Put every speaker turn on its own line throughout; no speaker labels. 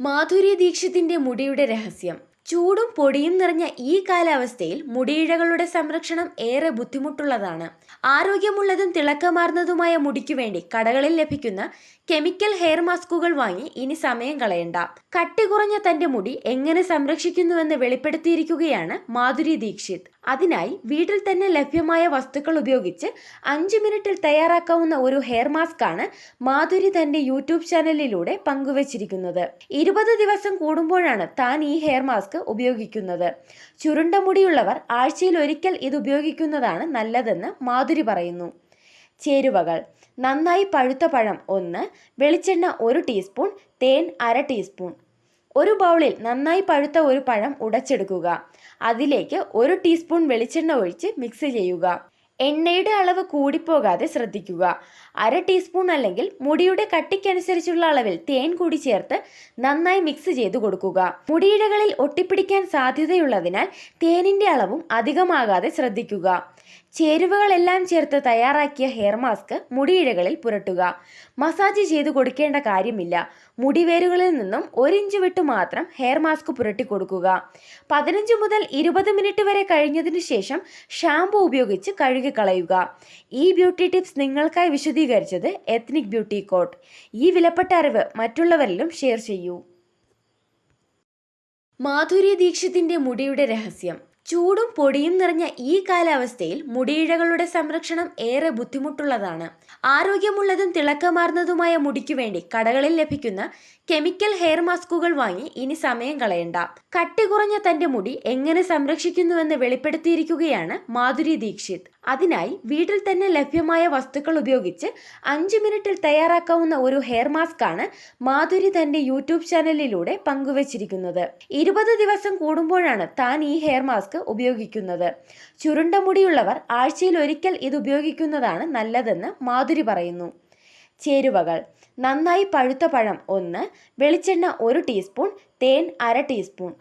മാധുരി ദീക്ഷിത്തിന്റെ മുടിയുടെ രഹസ്യം. ചൂടും പൊടിയും നിറഞ്ഞ ഈ കാലാവസ്ഥയിൽ മുടിയിഴകളുടെ സംരക്ഷണം ഏറെ ബുദ്ധിമുട്ടുള്ളതാണ്. ആരോഗ്യമുള്ളതും തിളക്കമാർന്നതുമായ മുടിക്കു വേണ്ടി കടകളിൽ ലഭിക്കുന്ന കെമിക്കൽ ഹെയർ മാസ്കുകൾ വാങ്ങി ഇനി സമയം കളയണ്ട. കട്ടി കുറഞ്ഞ തന്റെ മുടി എങ്ങനെ സംരക്ഷിക്കുന്നുവെന്ന് വെളിപ്പെടുത്തിയിരിക്കുകയാണ് മാധുരി ദീക്ഷിത്. അതിനായി വീട്ടിൽ തന്നെ ലഭ്യമായ വസ്തുക്കൾ ഉപയോഗിച്ച് അഞ്ച് മിനിറ്റിൽ തയ്യാറാക്കാവുന്ന ഒരു ഹെയർ മാസ്ക് ആണ് മാധുരി തന്റെ യൂട്യൂബ് ചാനലിലൂടെ പങ്കുവച്ചിരിക്കുന്നത്. ഇരുപത് ദിവസം കൂടുമ്പോഴാണ് താൻ ഈ ഹെയർ മാസ്ക് ഉപയോഗിക്കുന്നത്. ചുരുണ്ട മുടിയുള്ളവർ ആഴ്ചയിൽ ഒരിക്കൽ ഇത് ഉപയോഗിക്കുന്നതാണ് നല്ലതെന്ന് മാധുരി പറയുന്നു. ചേരുവകൾ. നന്നായി പഴുത്ത പഴം ഒന്ന് വെളിച്ചെണ്ണ ഒരു ടീസ്പൂൺ തേൻ അര ടീസ്പൂൺ ഒരു ബൗളിൽ നന്നായി പഴുത്ത ഒരു പഴം ഉടച്ചെടുക്കുക. അതിലേക്ക് ഒരു ടീസ്പൂൺ വെളിച്ചെണ്ണ ഒഴിച്ച് മിക്സ് ചെയ്യുക. എണ്ണയുടെ അളവ് കൂടിപ്പോകാതെ ശ്രദ്ധിക്കുക. അര ടീസ്പൂൺ അല്ലെങ്കിൽ മുടിയുടെ കട്ടിക്കനുസരിച്ചുള്ള അളവിൽ തേൻ കൂടി ചേർത്ത് നന്നായി മിക്സ് ചെയ്ത് കൊടുക്കുക. മുടിയിഴകളിൽ ഒട്ടിപ്പിടിക്കാൻ സാധ്യതയുള്ളതിനാൽ തേനിന്റെ അളവും അധികമാകാതെ ശ്രദ്ധിക്കുക. ചേരുവകളെല്ലാം ചേർത്ത് തയ്യാറാക്കിയ ഹെയർ മാസ്ക് മുടിയിഴകളിൽ പുരട്ടുക. മസാജ് ചെയ്തു കൊടുക്കേണ്ട കാര്യമില്ല. മുടിവേരുകളിൽ നിന്നും ഒരിഞ്ച് വിട്ട് മാത്രം ഹെയർ മാസ്ക് പുരട്ടി കൊടുക്കുക. പതിനഞ്ച് മുതൽ ഇരുപത് മിനിറ്റ് വരെ കഴിഞ്ഞതിന് ശേഷം ഷാംപൂ ഉപയോഗിച്ച് കഴുകിക്കളയുക ഈ ബ്യൂട്ടി ടിപ്സ് നിങ്ങൾക്കായി വിശദീകരിച്ചത് എത്നിക് ബ്യൂട്ടി കോട്ട് ഈ വിലപ്പെട്ട അറിവ് മറ്റുള്ളവരിലും ഷെയർ ചെയ്യൂ. മാധുരി ദീക്ഷിതിന്റെ മുടിയുടെ രഹസ്യം. ചൂടും പൊടിയും നിറഞ്ഞ ഈ കാലാവസ്ഥയിൽ മുടിയിഴകളുടെ സംരക്ഷണം ഏറെ ബുദ്ധിമുട്ടുള്ളതാണ്. ആരോഗ്യമുള്ളതും തിളക്കമാർന്നതുമായ മുടിക്കു വേണ്ടി കടകളിൽ ലഭിക്കുന്ന കെമിക്കൽ ഹെയർ മാസ്കുകൾ വാങ്ങി ഇനി സമയം കളയണ്ട. കട്ടി കുറഞ്ഞ തന്റെ മുടി എങ്ങനെ സംരക്ഷിക്കുന്നുവെന്ന് വെളിപ്പെടുത്തിയിരിക്കുകയാണ് മാധുരി ദീക്ഷിത്. അതിനായി വീട്ടിൽ തന്നെ ലഭ്യമായ വസ്തുക്കൾ ഉപയോഗിച്ച് അഞ്ച് മിനിറ്റിൽ തയ്യാറാക്കാവുന്ന ഒരു ഹെയർ മാസ്ക് ആണ് മാധുരി തന്റെ യൂട്യൂബ് ചാനലിലൂടെ പങ്കുവച്ചിരിക്കുന്നത്. ഇരുപത് ദിവസം കൂടുമ്പോഴാണ് താൻ ഈ ഹെയർ മാസ്ക് ഉപയോഗിക്കുന്നത്. ചുരുണ്ട മുടിയുള്ളവർ ആഴ്ചയിൽ ഒരിക്കൽ ഇത് ഉപയോഗിക്കുന്നതാണ് നല്ലതെന്ന് മാധുരി പറയുന്നു. ചേരുവകൾ. നന്നായി പഴുത്ത പഴം ഒന്ന് വെളിച്ചെണ്ണ ഒരു ടീസ്പൂൺ തേൻ അര ടീസ്പൂൺ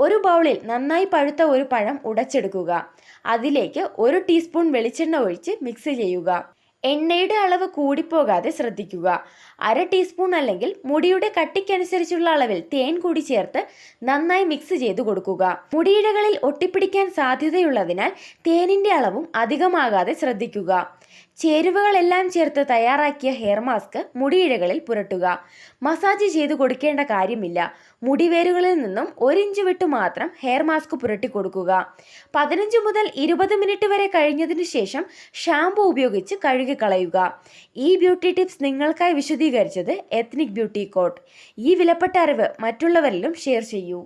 ഒരു ബൗളിൽ നന്നായി പഴുത്ത ഒരു പഴം ഉടച്ചെടുക്കുക. അതിലേക്ക് ഒരു ടീസ്പൂൺ വെളിച്ചെണ്ണ ഒഴിച്ച് മിക്സ് ചെയ്യുക. എണ്ണയുടെ അളവ് കൂടിപ്പോകാതെ ശ്രദ്ധിക്കുക. അര ടീസ്പൂൺ അല്ലെങ്കിൽ മുടിയുടെ കട്ടിക്കനുസരിച്ചുള്ള അളവിൽ തേൻ കൂടി ചേർത്ത് നന്നായി മിക്സ് ചെയ്ത് കൊടുക്കുക. മുടിയിഴകളിൽ ഒട്ടിപ്പിടിക്കാൻ സാധ്യതയുള്ളതിനാൽ തേനിന്റെ അളവും അധികമാകാതെ ശ്രദ്ധിക്കുക. ചേരുവകളെല്ലാം ചേർത്ത് തയ്യാറാക്കിയ ഹെയർ മാസ്ക് മുടിയിഴകളിൽ പുരട്ടുക. മസാജ് ചെയ്തു കൊടുക്കേണ്ട കാര്യമില്ല. മുടിവേരുകളിൽ നിന്നും ഒരിഞ്ച് വിട്ട് മാത്രം ഹെയർ മാസ്ക് പുരട്ടി കൊടുക്കുക. പതിനഞ്ച് മുതൽ ഇരുപത് മിനിറ്റ് വരെ കഴിഞ്ഞതിന് ശേഷം ഷാംപൂ ഉപയോഗിച്ച് കഴുകിക്കളയുക ഈ ബ്യൂട്ടി ടിപ്സ് നിങ്ങൾക്കായി വിശദീകരിച്ചത് എത്നിക് ബ്യൂട്ടി കോട്ട് ഈ വിലപ്പെട്ട അറിവ് മറ്റുള്ളവരിലും ഷെയർ ചെയ്യൂ.